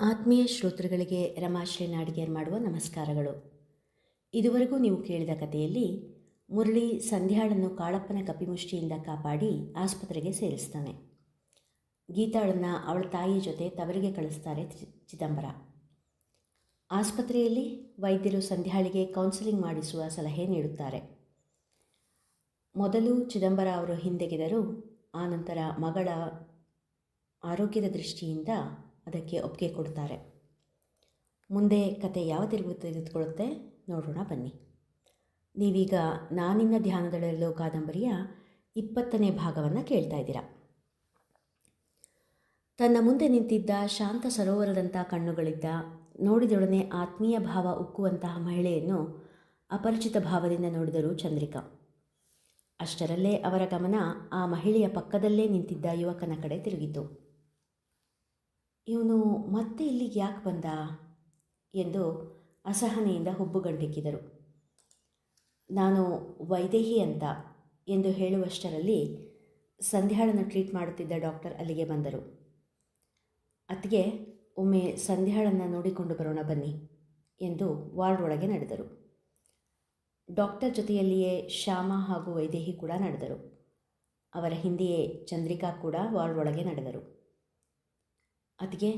ಆತ್ಮೀಯ ಶ್ರೋತೃಗಳಿಗೆ ರಮಾಶ್ರೀ ನಾಡಿಗೇರ್ ಮಾಡುವ ನಮಸ್ಕಾರಗಳು. ಇದುವರೆಗೂ ನೀವು ಕೇಳಿದ ಕಥೆಯಲ್ಲಿ ಮುರಳಿ ಸಂಧ್ಯಾಳನ್ನು ಕಾಳಪ್ಪನ ಕಪಿಮುಷ್ಟಿಯಿಂದ ಕಾಪಾಡಿ ಆಸ್ಪತ್ರೆಗೆ ಸೇರಿಸ್ತಾನೆ. ಗೀತಾಳನ್ನು ಅವಳ ತಾಯಿ ಜೊತೆ ತವರಿಗೆ ಕಳಿಸ್ತಾರೆ ಚಿದಂಬರ. ಆಸ್ಪತ್ರೆಯಲ್ಲಿ ವೈದ್ಯರು ಸಂಧ್ಯಾಳಿಗೆ ಕೌನ್ಸಿಲಿಂಗ್ ಮಾಡಿಸುವ ಸಲಹೆ ನೀಡುತ್ತಾರೆ. ಮೊದಲು ಚಿದಂಬರ ಅವರು ಹಿಂದೆಗೆದರು ಆನಂತರ ಮಗಳ ಆರೋಗ್ಯದ ದೃಷ್ಟಿಯಿಂದ ಅದಕ್ಕೆ ಒಪ್ಪಿಗೆ ಕೊಡ್ತಾರೆ. ಮುಂದೆ ಕತೆ ಯಾವ ತಿರುಗು ತೆಗೆದುಕೊಳ್ಳುತ್ತೆ ನೋಡೋಣ ಬನ್ನಿ. ನೀವೀಗ ನಾನಿನ್ನ ಧ್ಯಾನದಲ್ಲಿರಲು ಕಾದಂಬರಿಯ ಇಪ್ಪತ್ತನೇ ಭಾಗವನ್ನು ಕೇಳ್ತಾ ಇದ್ದೀರಾ. ತನ್ನ ಮುಂದೆ ನಿಂತಿದ್ದ ಶಾಂತ ಸರೋವರದಂಥ ಕಣ್ಣುಗಳಿದ್ದ ನೋಡಿದೊಡನೆ ಆತ್ಮೀಯ ಭಾವ ಉಕ್ಕುವಂತಹ ಮಹಿಳೆಯನ್ನು ಅಪರಿಚಿತ ಭಾವದಿಂದ ನೋಡಿದರು ಚಂದ್ರಿಕಾ. ಅಷ್ಟರಲ್ಲೇ ಅವರ ಗಮನ ಆ ಮಹಿಳೆಯ ಪಕ್ಕದಲ್ಲೇ ನಿಂತಿದ್ದ ಯುವಕನ ಕಡೆ ತಿರುಗಿತು ಇವನು ಮತ್ತೆ ಇಲ್ಲಿಗೆ ಯಾಕೆ ಬಂದ? ಎಂದು ಅಸಹನೆಯಿಂದ ಹುಬ್ಬುಗಂಟಿಕ್ಕಿದರು. ನಾನು ವೈದೇಹಿ ಅಂತ ಎಂದು ಹೇಳುವಷ್ಟರಲ್ಲಿ ಸಂಧ್ಯಾಳನ್ನು ಟ್ರೀಟ್ ಮಾಡುತ್ತಿದ್ದ ಡಾಕ್ಟರ್ ಅಲ್ಲಿಗೆ ಬಂದರು. ಅತ್ತಿಗೆ, ಒಮ್ಮೆ ಸಂಧ್ಯಾಳನ್ನು ನೋಡಿಕೊಂಡು ಬರೋಣ ಬನ್ನಿ ಎಂದು ವಾರ್ಡ್ ಒಳಗೆ ನಡೆದರು. ಡಾಕ್ಟರ್ ಜೊತೆಯಲ್ಲಿಯೇ ಶ್ಯಾಮ ಹಾಗೂ ವೈದೇಹಿ ಕೂಡ ನಡೆದರು. ಅವರ ಹಿಂದೆಯೇ ಚಂದ್ರಿಕಾ ಕೂಡ ವಾರ್ಡ್ ಒಳಗೆ ನಡೆದರು. ಅದಕ್ಕೆ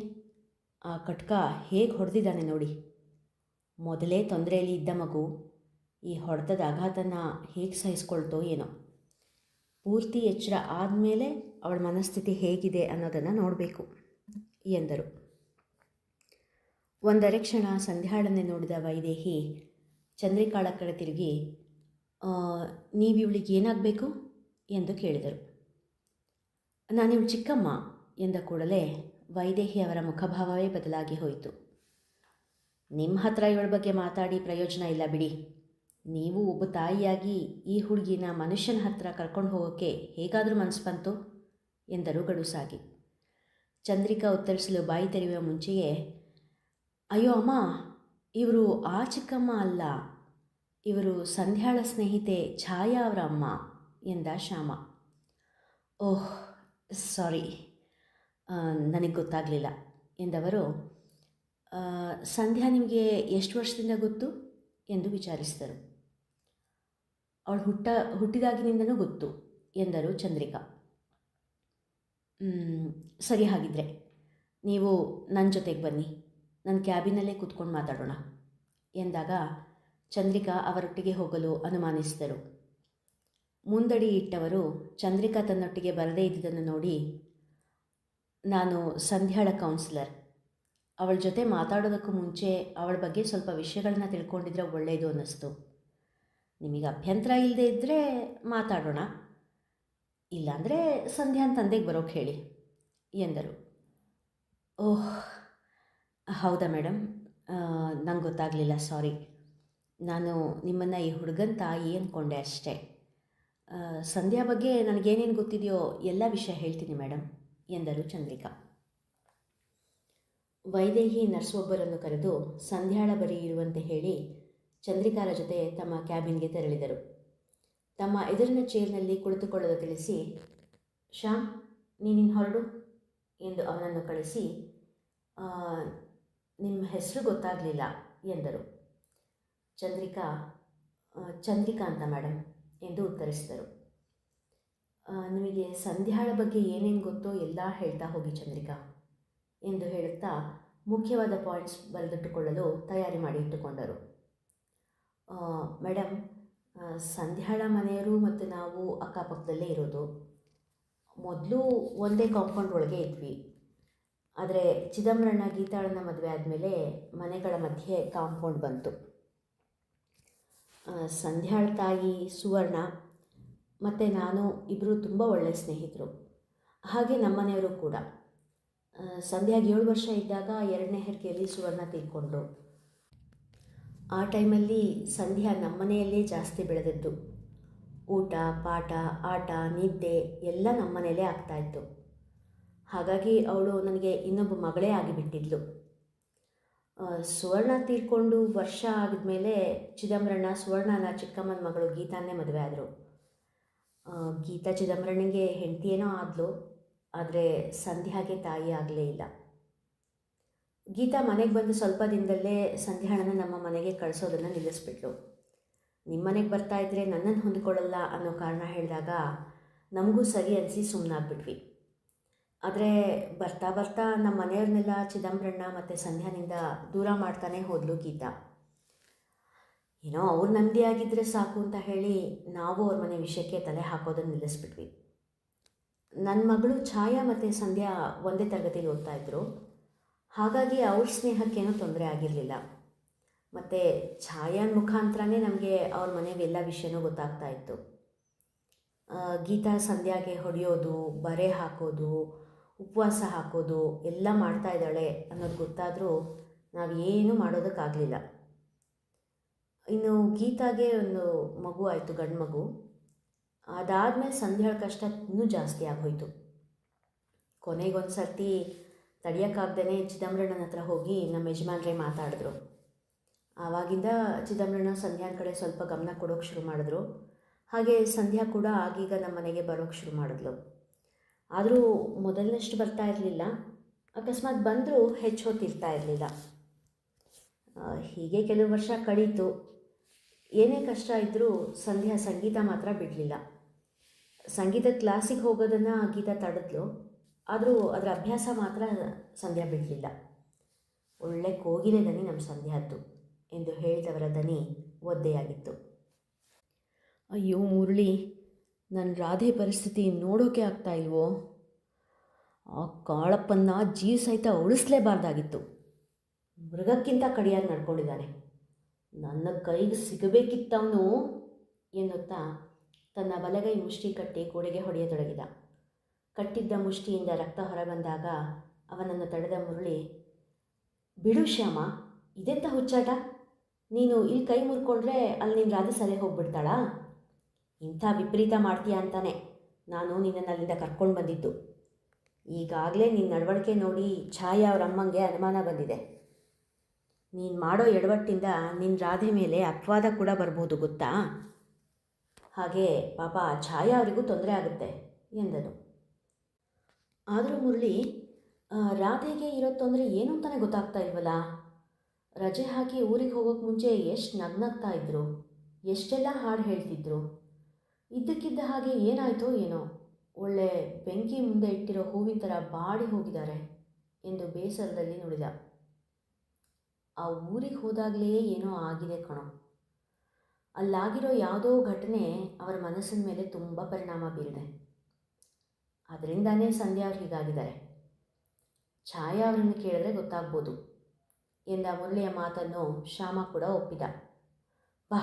ಆ ಕಟ್ಕ ಹೇಗೆ ಹೊಡೆದಿದ್ದಾನೆ ನೋಡಿ. ಮೊದಲೇ ತೊಂದರೆಯಲ್ಲಿ ಇದ್ದ ಮಗು ಈ ಹೊಡೆತದ ಆಘಾತನ ಹೇಗೆ ಸಹಿಸ್ಕೊಳ್ತೋ ಏನೋ. ಪೂರ್ತಿ ಎಚ್ಚರ ಆದಮೇಲೆ ಅವಳ ಮನಸ್ಥಿತಿ ಹೇಗಿದೆ ಅನ್ನೋದನ್ನು ನೋಡಬೇಕು ಎಂದರು. ಒಂದರೆ ಕ್ಷಣ ಸಂಧ್ಯಾಳನ್ನೇ ನೋಡಿದ ವೈದೇಹಿ ಚಂದ್ರಿಕಾಳ ಕಡೆ ತಿರುಗಿ ನೀವು ಇವಳಿಗೆ ಏನಾಗಬೇಕು? ಎಂದು ಕೇಳಿದರು. ನಾನಿವಳು ಚಿಕ್ಕಮ್ಮ ಎಂದ ಕೂಡಲೇ ವೈದೇಹಿ ಅವರ ಮುಖಭಾವವೇ ಬದಲಾಗಿ ಹೋಯಿತು. ನಿಮ್ಮ ಹತ್ರ ಇವಳ ಬಗ್ಗೆ ಮಾತಾಡಿ ಪ್ರಯೋಜನ ಇಲ್ಲ ಬಿಡಿ. ನೀವು ಒಬ್ಬ ತಾಯಿಯಾಗಿ ಈ ಹುಡುಗಿನ ಮನುಷ್ಯನ ಹತ್ರ ಕರ್ಕೊಂಡು ಹೋಗೋಕ್ಕೆ ಹೇಗಾದರೂ ಮನಸ್ಸು ಬಂತು? ಎಂದರು ಗಡುಸಾಗಿ ಚಂದ್ರಿಕಾ ಉತ್ತರಿಸಲು ಬಾಯಿ ತೆರೆಯುವ ಮುಂಚೆಯೇ, ಅಯ್ಯೋ ಅಮ್ಮ, ಇವರು ಆ ಚಿಕ್ಕಮ್ಮ ಅಲ್ಲ. ಇವರು ಸಂಧ್ಯಾಳ ಸ್ನೇಹಿತೆ ಛಾಯಾ ಅವರ ಅಮ್ಮ, ಎಂದ ಶ್ಯಾಮ. ಓಹ್, ಸಾರಿ. ನನಗೆ ಗೊತ್ತಾಗಲಿಲ್ಲ ಎಂದವರು ಸಂಧ್ಯಾ ನಿಮಗೆ ಎಷ್ಟು ವರ್ಷದಿಂದ ಗೊತ್ತು ಎಂದು ವಿಚಾರಿಸಿದರು. ಅವಳು ಹುಟ್ಟ ಹುಟ್ಟಿದಾಗಿನಿಂದನೂ ಗೊತ್ತು ಎಂದರು ಚಂದ್ರಿಕಾ. "ಮ್, ಸರಿ ಹಾಗಿದ್ರೆ ನೀವು ನನ್ನ ಜೊತೆಗೆ ಬನ್ನಿ ನನ್ನ ಕ್ಯಾಬಿನಲ್ಲೇ ಕೂತ್ಕೊಂಡು ಮಾತಾಡೋಣ ಎಂದಾಗ ಚಂದ್ರಿಕಾ ಅವರೊಟ್ಟಿಗೆ ಹೋಗಲು ಅನುಮಾನಿಸಿದರು. ಮುಂದಡಿ ಇಟ್ಟವರು ಚಂದ್ರಿಕಾ ತನ್ನೊಟ್ಟಿಗೆ ಬರದೇ ಇದ್ದುದನ್ನು ನೋಡಿ ನಾನು ಸಂಧ್ಯಾಳ ಕೌನ್ಸಿಲರ್ ಅವಳ ಜೊತೆ ಮಾತಾಡೋದಕ್ಕೂ ಮುಂಚೆ ಅವಳ ಬಗ್ಗೆ ಸ್ವಲ್ಪ ವಿಷಯಗಳನ್ನ ತಿಳ್ಕೊಂಡಿದ್ರೆ ಒಳ್ಳೆಯದು ಅನ್ನಿಸ್ತು. ನಿಮಗೆ ಅಭ್ಯಂತರ ಇಲ್ಲದೆ ಇದ್ದರೆ ಮಾತಾಡೋಣ. ಇಲ್ಲಾಂದರೆ ಸಂಧ್ಯಾ ತಂದೆಗೆ ಬರೋಕ್ಕೆ ಹೇಳಿ, ಎಂದರು. ಓಹ್, ಹೌದಾ ಮೇಡಮ್ ನಂಗೆ ಗೊತ್ತಾಗಲಿಲ್ಲ, ಸಾರಿ. ನಾನು ನಿಮ್ಮನ್ನು ಈ ಹುಡುಗನ ತಾಯಿ ಅಂದ್ಕೊಂಡೆ ಅಷ್ಟೇ. ಸಂಧ್ಯಾ ಬಗ್ಗೆ ನನಗೇನೇನು ಗೊತ್ತಿದೆಯೋ ಎಲ್ಲ ವಿಷಯ ಹೇಳ್ತೀನಿ ಮೇಡಮ್ ಎಂದರು ಚಂದ್ರಿಕಾ. ವೈದೇಹಿ ನರ್ಸ್ ಒಬ್ಬರನ್ನು ಕರೆದು ಸಂಧ್ಯಾಳ ಬರಿ ಇರುವಂತೆ ಹೇಳಿ ಚಂದ್ರಿಕಾರ ಜೊತೆ ತಮ್ಮ ಕ್ಯಾಬಿನ್ಗೆ ತೆರಳಿದರು. ತಮ್ಮ ಎದುರಿನ ಚೇರ್ನಲ್ಲಿ ಕುಳಿತುಕೊಳ್ಳಲು ತಿಳಿಸಿ ಶ್ಯಾಮ್ ನೀನಿನ್ ಹೊರಡು ಎಂದು ಅವನನ್ನು ಕಳಿಸಿ ನಿಮ್ಮ ಹೆಸರು ಗೊತ್ತಾಗಲಿಲ್ಲ ಎಂದರು. ಚಂದ್ರಿಕಾ ಚಂದ್ರಿಕಾ ಅಂತ ಮೇಡಮ್ ಎಂದು ಉತ್ತರಿಸಿದರು. "ಆ, ನಿಮಗೆ ಸಂಧ್ಯಾಳ ಬಗ್ಗೆ ಏನೇನು ಗೊತ್ತೋ ಎಲ್ಲ ಹೇಳ್ತಾ ಹೋಗಿ ಚಂದ್ರಿಕಾ ಎಂದು ಹೇಳುತ್ತಾ ಮುಖ್ಯವಾದ ಪಾಯಿಂಟ್ಸ್ ಬರೆದಿಟ್ಟುಕೊಳ್ಳಲು ತಯಾರಿ ಮಾಡಿ ಇಟ್ಟುಕೊಂಡರು. "ಆ, ಮೇಡಮ್ ಸಂಧ್ಯಾಳ ಮನೆಯವರು ಮತ್ತು ನಾವು ಅಕ್ಕಪಕ್ಕದಲ್ಲೇ ಇರೋದು. ಮೊದಲು ಒಂದೇ ಕಾಂಪೌಂಡ್ ಒಳಗೆ ಇದ್ವಿ. ಆದರೆ ಚಿದಂಬರಣ್ಣ ಗೀತಾಳನ್ನ ಮದುವೆ ಆದಮೇಲೆ ಮನೆಗಳ ಮಧ್ಯೆ ಕಾಂಪೌಂಡ್ ಬಂತು. ಸಂಧ್ಯಾಳ ತಾಯಿ ಸುವರ್ಣ ಮತ್ತು ನಾನು ಇಬ್ಬರು ತುಂಬ ಒಳ್ಳೆಯ ಸ್ನೇಹಿತರು. ಹಾಗೆ ನಮ್ಮನೆಯವರು ಕೂಡ. ಸಂಧ್ಯಾಗೆ ಏಳು ವರ್ಷ ಇದ್ದಾಗ ಎರಡನೇ ಹೆರಿಗೆಯಲ್ಲಿ ಸುವರ್ಣ ತೀರ್ಕೊಂಡ್ರು. ಆ ಟೈಮಲ್ಲಿ ಸಂಧ್ಯಾ ನಮ್ಮನೆಯಲ್ಲೇ ಜಾಸ್ತಿ ಬೆಳೆದದ್ದು. ಊಟ, ಪಾಠ, ಆಟ, ನಿದ್ದೆ ಎಲ್ಲ ನಮ್ಮನೇಲೇ ಆಗ್ತಾಯಿತ್ತು ಹಾಗಾಗಿ ಅವಳು ನನಗೆ ಇನ್ನೊಬ್ಬ ಮಗಳೇ ಆಗಿಬಿಟ್ಟಿದ್ಲು. ಸುವರ್ಣ ತೀರ್ಕೊಂಡು ವರ್ಷ ಆಗಿದ್ಮೇಲೆ ಚಿದಂಬರಣ್ಣ ಸುವರ್ಣನ ಚಿಕ್ಕಮ್ಮನ ಮಗಳು ಗೀತಾನೇ ಮದುವೆ ಆದರು. ಗೀತಾ ಚಿದಂಬರನಿಗೆ ಹೆಂಡತಿಯೇನೋ ಆದ್ಲು, ಆದರೆ ಸಂಧ್ಯಾಗೆ ತಾಯಿ ಆಗಲೇ ಇಲ್ಲ. ಗೀತಾ ಮನೆಗೆ ಬಂದು ಸ್ವಲ್ಪ ದಿನದಲ್ಲೇ ಸಂಧ್ಯಾಳನ ನಮ್ಮ ಮನೆಗೆ ಕಳಿಸೋದನ್ನು ನಿಲ್ಲಿಸ್ಬಿಟ್ಲು. ನಿಮ್ಮ ಮನೆಗೆ ಬರ್ತಾ ಇದ್ದರೆ ನನ್ನನ್ನು ಹೊಂದಿಕೊಳ್ಳಲ್ಲ ಅನ್ನೋ ಕಾರಣ ಹೇಳಿದಾಗ ನಮಗೂ ಸರಿ ಅನಿಸಿ ಸುಮ್ಮನಾಗ್ಬಿಟ್ವಿ ಆದರೆ ಬರ್ತಾ ಬರ್ತಾ ನಮ್ಮ ಮನೆಯವ್ರನ್ನೆಲ್ಲ ಚಿದಂಬರಣ್ಣ ಮತ್ತು ಸಂಧ್ಯಾನಿಂದ ದೂರ ಮಾಡ್ತಾನೆ ಹೋದ್ಲು ಗೀತಾ. ಏನೋ ಅವ್ರು ನಂದಿ ಆಗಿದ್ದರೆ ಸಾಕು ಅಂತ ಹೇಳಿ ನಾವು ಅವ್ರ ಮನೆ ವಿಷಯಕ್ಕೆ ತಲೆ ಹಾಕೋದನ್ನು ನಿಲ್ಲಿಸ್ಬಿಟ್ವಿ. ನನ್ನ ಮಗಳು ಛಾಯಾ ಮತ್ತು ಸಂಧ್ಯಾ ಒಂದೇ ತರಗತಿಯಲ್ಲಿ ಓದ್ತಾ ಇದ್ರು. ಹಾಗಾಗಿ ಅವ್ರ ಸ್ನೇಹಕ್ಕೇನೂ ತೊಂದರೆ ಆಗಿರಲಿಲ್ಲ. ಮತ್ತು ಛಾಯಾನ ಮುಖಾಂತರನೇ ನಮಗೆ ಅವ್ರ ಮನೆಯವೆಲ್ಲ ವಿಷಯನೂ ಗೊತ್ತಾಗ್ತಾ ಇತ್ತು. ಗೀತಾ ಸಂಧ್ಯಾಗೆ ಹೊಡೆಯೋದು, ಬರೆ ಹಾಕೋದು, ಉಪವಾಸ ಹಾಕೋದು, ಎಲ್ಲ ಮಾಡ್ತಾ ಇದ್ದಾಳೆ ಅನ್ನೋದು ಗೊತ್ತಾದರೂ ನಾವು ಏನೂ ಮಾಡೋದಕ್ಕಾಗಲಿಲ್ಲ. ಇನ್ನು ಗೀತಾಗೆ ಒಂದು ಮಗು ಆಯಿತು ಗಂಡು ಮಗು ಅದಾದಮೇಲೆ ಸಂಧ್ಯಾಳ ಕಷ್ಟ ಇನ್ನೂ ಜಾಸ್ತಿ ಆಗೋಯಿತು. ಕೊನೆಗೊಂದು ಸರ್ತಿ ತಡಿಯೋಕ್ಕಾಗ್ದೇ ಚಿದಂಬರಣ್ಣನ ಹತ್ರ ಹೋಗಿ ನಮ್ಮ ಯಜಮಾನ್ರೇ ಮಾತಾಡಿದ್ರು. ಆವಾಗಿಂದ ಚಿದಂಬರಣ್ಣ ಸಂಧ್ಯಾನ ಕಡೆ ಸ್ವಲ್ಪ ಗಮನ ಕೊಡೋಕೆ ಶುರು ಮಾಡಿದ್ರು. ಹಾಗೆ ಸಂಧ್ಯಾ ಕೂಡ ಆಗೀಗ ನಮ್ಮ ಮನೆಗೆ ಬರೋಕ್ಕೆ ಶುರು ಮಾಡಿದ್ಲು. ಆದರೂ ಮೊದಲಿನಷ್ಟು ಬರ್ತಾ ಇರಲಿಲ್ಲ. ಅಕಸ್ಮಾತ್ ಬಂದರೂ ಹೆಚ್ಚು ಹೊತ್ತಿರ್ತಾ ಇರಲಿಲ್ಲ. ಹೀಗೆ ಕೆಲವು ವರ್ಷ ಕಳೀತು. ಏನೇ ಕಷ್ಟ ಇದ್ದರೂ ಸಂಧ್ಯಾ ಸಂಗೀತ ಮಾತ್ರ ಬಿಡಲಿಲ್ಲ. ಸಂಗೀತ ಕ್ಲಾಸಿಗೆ ಹೋಗೋದನ್ನು ಗೀತ ತಡೆದ್ಲು, ಆದರೂ ಅದರ ಅಭ್ಯಾಸ ಮಾತ್ರ ಸಂಧ್ಯಾ ಬಿಡಲಿಲ್ಲ. ಒಳ್ಳೆ ಕೋಗಿಲೆ ದನಿ ನಮ್ಮ ಸಂಧ್ಯಾದ್ದು ಎಂದು ಹೇಳಿದವರ ದನಿ ಒದ್ದೆಯಾಗಿತ್ತು. ಅಯ್ಯೋ ಮುರಳಿ ನನ್ನ ರಾಧೆ ಪರಿಸ್ಥಿತಿ ನೋಡೋಕೆ ಆಗ್ತಾ ಇಲ್ವೋ? ಆ ಕಾಳಪ್ಪನ್ನ ಜೀವ ಸಹಿತ ಉಳಿಸ್ಲೇಬಾರ್ದಾಗಿತ್ತು. ಮೃಗಕ್ಕಿಂತ ಕಡಿಯಾಗಿ ನಡ್ಕೊಂಡಿದ್ದಾನೆ. ನನ್ನ ಕೈಗೆ ಸಿಗಬೇಕಿತ್ತವನು ಎನ್ನುತ್ತಾ ತನ್ನ ಬಲಗೈ ಮುಷ್ಟಿ ಕಟ್ಟಿ ಗೋಡೆಗೆ ಹೊಡೆಯತೊಡಗಿದ. ಕಟ್ಟಿದ್ದ ಮುಷ್ಟಿಯಿಂದ ರಕ್ತ ಹೊರಬಂದಾಗ ಅವನನ್ನು ತಡೆದ ಮುರುಳಿ, ಬಿಡು ಶ್ಯಾಮ, ಇದೆಂತ ಹುಚ್ಚಾಟ? ನೀನು ಇಲ್ಲಿ ಕೈ ಮುರ್ಕೊಂಡ್ರೆ ಅಲ್ಲಿ ನಿನ್ನ ರಾಧೆ ಸರಿ ಹೋಗ್ಬಿಡ್ತಾಳಾ? ಇಂಥ ವಿಪರೀತ ಮಾಡ್ತೀಯ ಅಂತಾನೆ ನಾನು ನಿನ್ನನ್ನು ಅಲ್ಲಿಂದ ಕರ್ಕೊಂಡು ಬಂದಿದ್ದು. ಈಗಾಗಲೇ ನಿನ್ನ ನಡವಳಿಕೆ ನೋಡಿ ಛಾಯಾ ಅವರ ಅಮ್ಮಂಗೆ ಅನುಮಾನ ಬಂದಿದೆ. ನೀನು ಮಾಡೋ ಎಡವಟ್ಟಿಂದ ನಿನ್ನ ರಾಧೆ ಮೇಲೆ ಅಪವಾದ ಕೂಡ ಬರ್ಬೋದು, ಗೊತ್ತಾ? ಹಾಗೆ ಪಾಪ ಛಾಯಾ ಅವರಿಗೂ ತೊಂದರೆ ಆಗುತ್ತೆ, ಎಂದನು. ಆದರೂ ಮುರಳಿ ರಾಧೆಗೆ ಇರೋ ತೊಂದರೆ ಏನು ಅಂತಲೇ ಗೊತ್ತಾಗ್ತಾ ಇಲ್ವಲ್ಲ? ರಜೆ ಹಾಕಿ ಊರಿಗೆ ಹೋಗೋಕ್ಕೆ ಮುಂಚೆ ಎಷ್ಟು ನಗ್ನಗ್ತಾ ಇದ್ರು, ಎಷ್ಟೆಲ್ಲ ಹಾಡು ಹೇಳ್ತಿದ್ರು. ಇದ್ದಕ್ಕಿದ್ದ ಹಾಗೆ ಏನಾಯ್ತೋ ಏನೋ, ಒಳ್ಳೆ ಬೆಂಕಿ ಮುಂದೆ ಇಟ್ಟಿರೋ ಹೂವಿನ ಥರ ಬಾಡಿ ಹೋಗಿದ್ದಾರೆ ಎಂದು ಬೇಸರದಲ್ಲಿ ನುಡಿದ. ಆ ಊರಿಗೆ ಹೋದಾಗಲೇ ಏನೋ ಆಗಿದೆ ಕಣೋ. ಅಲ್ಲಾಗಿರೋ ಯಾವುದೋ ಘಟನೆ ಅವರ ಮನಸ್ಸಿನ ಮೇಲೆ ತುಂಬ ಪರಿಣಾಮ ಬೀರಿದೆ. ಅದರಿಂದಾನೇ ಸಂಧ್ಯಾ ಅವ್ರು ಹೀಗಾಗಿದ್ದಾರೆ. ಛಾಯಾ ಅವರನ್ನು ಕೇಳಿದ್ರೆ ಗೊತ್ತಾಗ್ಬೋದು. ಎಂದ ಮುರಳಿಯ ಮಾತನ್ನು ಶ್ಯಾಮ ಕೂಡ ಒಪ್ಪಿದ. ಬಾ,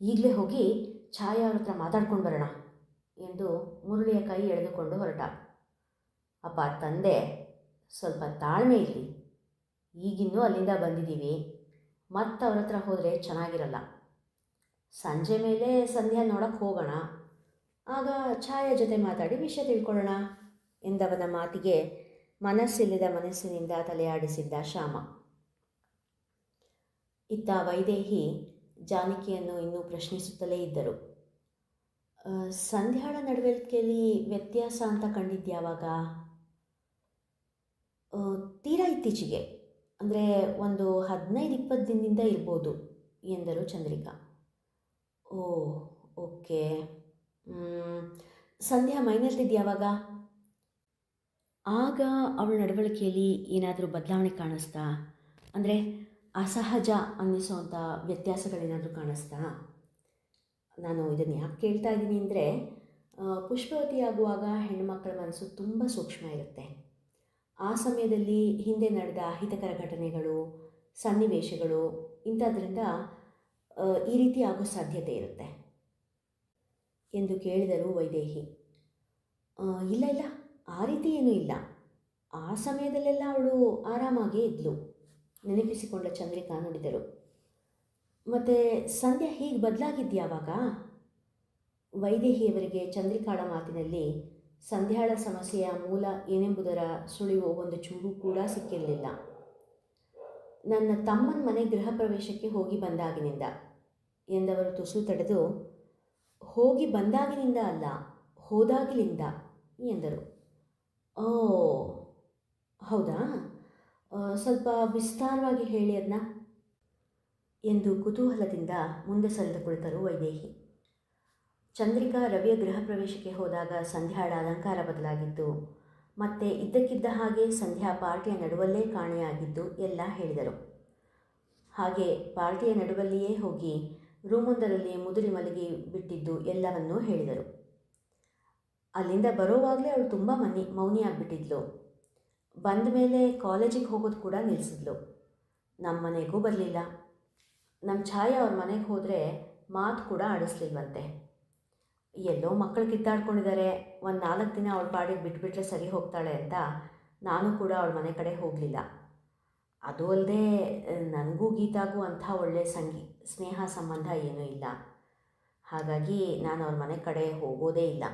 ಈಗಲೇ ಹೋಗಿ ಛಾಯಾ ಅವ್ರ ಹತ್ರ ಮಾತಾಡ್ಕೊಂಡು ಬರೋಣ ಎಂದು ಮುರಳಿಯ ಕೈ ಎಳೆದುಕೊಂಡು ಹೊರಟ. ಅಪ್ಪ ತಂದೆ, ಸ್ವಲ್ಪ ತಾಳ್ಮೆ ಇರಲಿ. ಈಗಿನ್ನೂ ಅಲ್ಲಿಂದ ಬಂದಿದ್ದೀವಿ. ಮತ್ತೆ ಅವ್ರ ಹತ್ರ ಹೋದರೆ ಚೆನ್ನಾಗಿರಲ್ಲ. ಸಂಜೆ ಮೇಲೆ ಸಂಧ್ಯಾ ನೋಡಕ್ಕೆ ಹೋಗೋಣ. ಆಗ ಛಾಯಾ ಜೊತೆ ಮಾತಾಡಿ ವಿಷಯ ತಿಳ್ಕೊಳ್ಳೋಣ ಎಂದವನ ಮಾತಿಗೆ ಮನಸ್ಸಿಲ್ಲದ ಮನಸ್ಸಿನಿಂದ ತಲೆಯಾಡಿಸಿದ್ದ ಶ್ಯಾಮ. ಇತ್ತ ವೈದೇಹಿ ಜಾನಕಿಯನ್ನು ಇನ್ನೂ ಪ್ರಶ್ನಿಸುತ್ತಲೇ ಇದ್ದರು. ಸಂಧ್ಯಾಳ ನಡವಳಿಕೆಯಲ್ಲಿ ವ್ಯತ್ಯಾಸ ಅಂತ ಕಂಡಿದ್ಯಾವಾಗ? ತೀರಾ ಇತ್ತೀಚೆಗೆ. ಅಂದರೆ ಒಂದು ಹದಿನೈದು ಇಪ್ಪತ್ತು ದಿನದಿಂದ ಇರ್ಬೋದು ಎಂದರು ಚಂದ್ರಿಕಾ. ಓ, ಓಕೆ. ಸಂಧ್ಯಾ ಮೈನಲ್ಲಿದ್ದು ಯಾವಾಗ ಆಗ ಅವಳ ನಡವಳಿಕೆಯಲ್ಲಿ ಏನಾದರೂ ಬದಲಾವಣೆ ಕಾಣಿಸ್ತಾ? ಅಂದರೆ ಅಸಹಜ ಅನ್ನಿಸೋವಂಥ ವ್ಯತ್ಯಾಸಗಳೇನಾದರೂ ಕಾಣಿಸ್ತಾ? ನಾನು ಇದನ್ನು ಯಾಕೆ ಕೇಳ್ತಾ ಇದ್ದೀನಿ ಅಂದರೆ ಪುಷ್ಪವತಿ ಆಗುವಾಗ ಹೆಣ್ಣುಮಕ್ಕಳ ಮನಸ್ಸು ತುಂಬ ಸೂಕ್ಷ್ಮ ಇರುತ್ತೆ. ಆ ಸಮಯದಲ್ಲಿ ಹಿಂದೆ ನಡೆದ ಅಹಿತಕರ ಘಟನೆಗಳು, ಸನ್ನಿವೇಶಗಳು ಇಂಥದ್ರಿಂದ ಈ ರೀತಿ ಆಗೋ ಸಾಧ್ಯತೆ ಇರುತ್ತೆ. ಎಂದು ಕೇಳಿದರು ವೈದೇಹಿ. ಇಲ್ಲ ಇಲ್ಲ, ಆ ರೀತಿ ಏನೂ ಇಲ್ಲ. ಆ ಸಮಯದಲ್ಲೆಲ್ಲ ಅವಳು ಆರಾಮಾಗೇ ಇದ್ಲು. ನೆನಪಿಸಿಕೊಂಡ ಚಂದ್ರಿಕಾ ನುಡಿದರು ಮತ್ತು ಸಂಧ್ಯಾ ಹೀಗೆ ಬದಲಾಗಿದ್ಯಾವಾಗ ವೈದೇಹಿಯವರಿಗೆ ಚಂದ್ರಿಕಾಳ ಮಾತಿನಲ್ಲಿ ಸಂಧ್ಯಾಳ ಸಮಸ್ಯೆಯ ಮೂಲ ಏನೆಂಬುದರ ಸುಳಿವು ಒಂದು ಚೂರು ಕೂಡ ಸಿಕ್ಕಿರಲಿಲ್ಲ. ನನ್ನ ತಮ್ಮನ ಮನೆ ಗೃಹ ಪ್ರವೇಶಕ್ಕೆ ಹೋಗಿ ಬಂದಾಗಿನಿಂದ ಎಂದವರು ತುಸು ತಡೆದು, ಹೋಗಿ ಬಂದಾಗಿನಿಂದ ಅಲ್ಲ ಹೋದಾಗಲಿಂದ ಎಂದರು. ಓ, ಹೌದಾ? ಸ್ವಲ್ಪ ವಿಸ್ತಾರವಾಗಿ ಹೇಳಿ ಅದನ್ನ ಎಂದು ಕುತೂಹಲದಿಂದ ಮುಂದೆ ಸರಿದು ಕುಳಿತರು ವೈದೇಹಿ. ಚಂದ್ರಿಕಾ ರವಿಯ ಗೃಹ ಪ್ರವೇಶಕ್ಕೆ ಹೋದಾಗ ಸಂಧ್ಯಾಳ ಅಲಂಕಾರ ಬದಲಾಗಿತ್ತು. ಮತ್ತೆ ಇದ್ದಕ್ಕಿದ್ದ ಹಾಗೆ ಸಂಧ್ಯಾ ಪಾರ್ಟಿಯ ನಡುವಲ್ಲೇ ಕಾಣೆಯಾಗಿದ್ದು ಎಲ್ಲ ಹೇಳಿದರು. ಹಾಗೆ ಪಾರ್ಟಿಯ ನಡುವಲ್ಲಿಯೇ ಹೋಗಿ ರೂಮೊಂದರಲ್ಲಿ ಮುದುರಿ ಮಲಗಿ ಬಿಟ್ಟಿದ್ದು ಎಲ್ಲವನ್ನೂ ಹೇಳಿದರು. ಅಲ್ಲಿಂದ ಬರೋವಾಗಲೇ ಅವಳು ತುಂಬ ಮನಿ ಮೌನಿಯಾಗಿಬಿಟ್ಟಿದ್ಲು ಬಂದ ಮೇಲೆ ಕಾಲೇಜಿಗೆ ಹೋಗೋದು ಕೂಡ ನಿಲ್ಲಿಸಿದ್ಲು. ನಮ್ಮ ಮನೆಗೂ ಬರಲಿಲ್ಲ. ನಮ್ಮ ಛಾಯಾ ಅವ್ರ ಮನೆಗೆ ಹೋದರೆ ಮಾತು ಕೂಡ ಆಡಿಸ್ಲಿಲ್ವಂತೆ. ಎಲ್ಲೋ ಮಕ್ಕಳು ಕಿತ್ತಾಡ್ಕೊಂಡಿದ್ದಾರೆ. ಒಂದು ನಾಲ್ಕು ದಿನ ಅವಳ ಪಾಡಿಗೆ ಬಿಟ್ಬಿಟ್ರೆ ಸರಿ ಹೋಗ್ತಾಳೆ ಅಂತ ನಾನು ಕೂಡ ಅವಳ ಮನೆ ಕಡೆ ಹೋಗಲಿಲ್ಲ. ಅದು ಅಲ್ಲದೆ ನನಗೂ ಗೀತಾಗೂ ಅಂಥ ಒಳ್ಳೆಯ ಸಂಗಿ, ಸ್ನೇಹ ಸಂಬಂಧ ಏನೂ ಇಲ್ಲ. ಹಾಗಾಗಿ ನಾನು ಅವ್ರ ಮನೆ ಕಡೆ ಹೋಗೋದೇ ಇಲ್ಲ.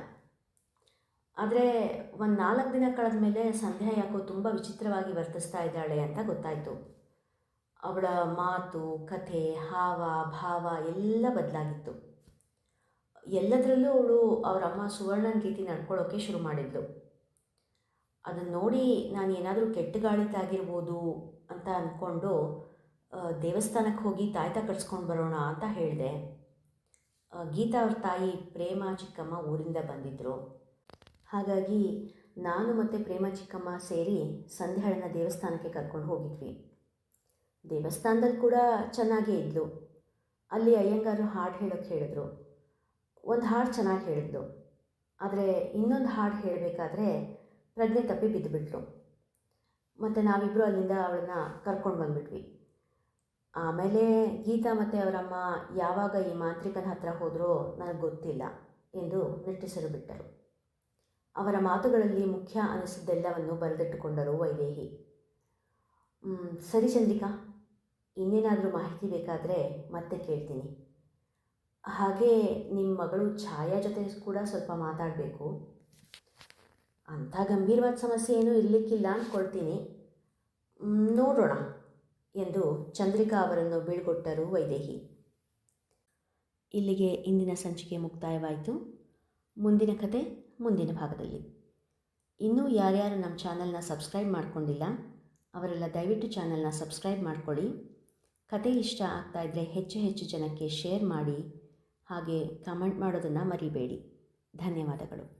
ಆದರೆ ಒಂದು ನಾಲ್ಕು ದಿನ ಕಳೆದ ಮೇಲೆ ಸಂಧ್ಯಾ ಯಾಕೋ ತುಂಬ ವಿಚಿತ್ರವಾಗಿ ವರ್ತಿಸ್ತಾ ಇದ್ದಾಳೆ ಅಂತ ಗೊತ್ತಾಯಿತು. ಅವಳ ಮಾತು, ಕಥೆ, ಹಾವ, ಭಾವ ಎಲ್ಲ ಬದಲಾಗಿತ್ತು. ಎಲ್ಲದರಲ್ಲೂ ಅವಳು ಅವರ ಅಮ್ಮ ಸುವರ್ಣನ ರೀತಿ ನಡ್ಕೊಳ್ಳೋಕ್ಕೆ ಶುರು ಮಾಡಿದ್ಲು. ಅದನ್ನು ನೋಡಿ ನಾನು ಏನಾದರೂ ಕೆಟ್ಟ ಗಾಳಿ ತಾಗಿರ್ಬೋದು ಅಂತ ಅಂದ್ಕೊಂಡು ದೇವಸ್ಥಾನಕ್ಕೆ ಹೋಗಿ ತಾಯ್ತ ಕಟ್ಸ್ಕೊಂಡು ಬರೋಣ ಅಂತ ಹೇಳಿದೆ. ಗೀತಾ ಅವ್ರ ತಾಯಿ ಪ್ರೇಮ ಚಿಕ್ಕಮ್ಮ ಊರಿಂದ ಬಂದಿದ್ದರು ಹಾಗಾಗಿ ನಾನು ಮತ್ತು ಪ್ರೇಮ ಚಿಕ್ಕಮ್ಮ ಸೇರಿ ಸಂಧ್ಯಾಳನ್ನ ದೇವಸ್ಥಾನಕ್ಕೆ ಕರ್ಕೊಂಡು ಹೋಗಿದ್ವಿ. ದೇವಸ್ಥಾನದಲ್ಲಿ ಕೂಡ ಚೆನ್ನಾಗೇ ಇದ್ಲು. ಅಲ್ಲಿ ಅಯ್ಯಂಗಾರು ಹಾಡು ಹೇಳೋಕ್ಕೆ ಹೇಳಿದ್ರು. ಒಂದು ಹಾಡು ಚೆನ್ನಾಗಿ ಹೇಳಿದ್ಲು. ಆದರೆ ಇನ್ನೊಂದು ಹಾಡು ಹೇಳಬೇಕಾದ್ರೆ ಪ್ರಜ್ಞೆ ತಪ್ಪಿ ಬಿದ್ದುಬಿಟ್ರು ಮತ್ತು ನಾವಿಬ್ಬರು ಅಲ್ಲಿಂದ ಅವಳನ್ನ ಕರ್ಕೊಂಡು ಬಂದ್ಬಿಟ್ವಿ. ಆಮೇಲೆ ಗೀತಾ ಮತ್ತು ಅವರಮ್ಮ ಯಾವಾಗ ಈ ಮಾಂತ್ರಿಕನ ಹತ್ರ ಹೋದರೂ ನನಗೆ ಗೊತ್ತಿಲ್ಲ ಎಂದು ನಿಟ್ಟುಸಿರು ಬಿಟ್ಟರು. ಅವರ ಮಾತುಗಳಲ್ಲಿ ಮುಖ್ಯ ಅನಿಸಿದ್ದೆಲ್ಲವನ್ನು ಬರೆದಿಟ್ಟುಕೊಂಡರು ವೈದೇಹಿ. ಸರಿ ಚಂದ್ರಿಕಾ ಇನ್ನೇನಾದರೂ ಮಾಹಿತಿ ಬೇಕಾದರೆ ಮತ್ತೆ ಕೇಳ್ತೀನಿ. ಹಾಗೆ ನಿಮ್ಮ ಮಗಳು ಛಾಯಾ ಜೊತೆ ಕೂಡ ಸ್ವಲ್ಪ ಮಾತಾಡಬೇಕು. ಅಂಥ ಗಂಭೀರವಾದ ಸಮಸ್ಯೆ ಏನೂ ಇರಲಿಕ್ಕಿಲ್ಲ ಅಂದ್ಕೊಳ್ತೀನಿ ನೋಡೋಣ ಎಂದು ಚಂದ್ರಿಕಾ ಅವರನ್ನು ಬೀಳ್ಕೊಟ್ಟರು ವೈದೇಹಿ. ಇಲ್ಲಿಗೆ ಇಂದಿನ ಸಂಚಿಕೆ ಮುಕ್ತಾಯವಾಯಿತು. ಮುಂದಿನ ಕತೆ ಮುಂದಿನ ಭಾಗದಲ್ಲಿ. ಇನ್ನೂ ಯಾರ್ಯಾರು ನಮ್ಮ ಚಾನಲ್ನ ಸಬ್ಸ್ಕ್ರೈಬ್ ಮಾಡ್ಕೊಂಡಿಲ್ಲ, ಅವರೆಲ್ಲ ದಯವಿಟ್ಟು ಚಾನಲ್ನ ಸಬ್ಸ್ಕ್ರೈಬ್ ಮಾಡ್ಕೊಳ್ಳಿ. ಕತೆ ಇಷ್ಟ ಆಗ್ತಾ ಇದ್ದರೆ ಹೆಚ್ಚು ಹೆಚ್ಚು ಜನಕ್ಕೆ ಶೇರ್ ಮಾಡಿ. ಹಾಗೆ ಕಮೆಂಟ್ ಮಾಡೋದನ್ನು ಮರಿಬೇಡಿ. ಧನ್ಯವಾದಗಳು.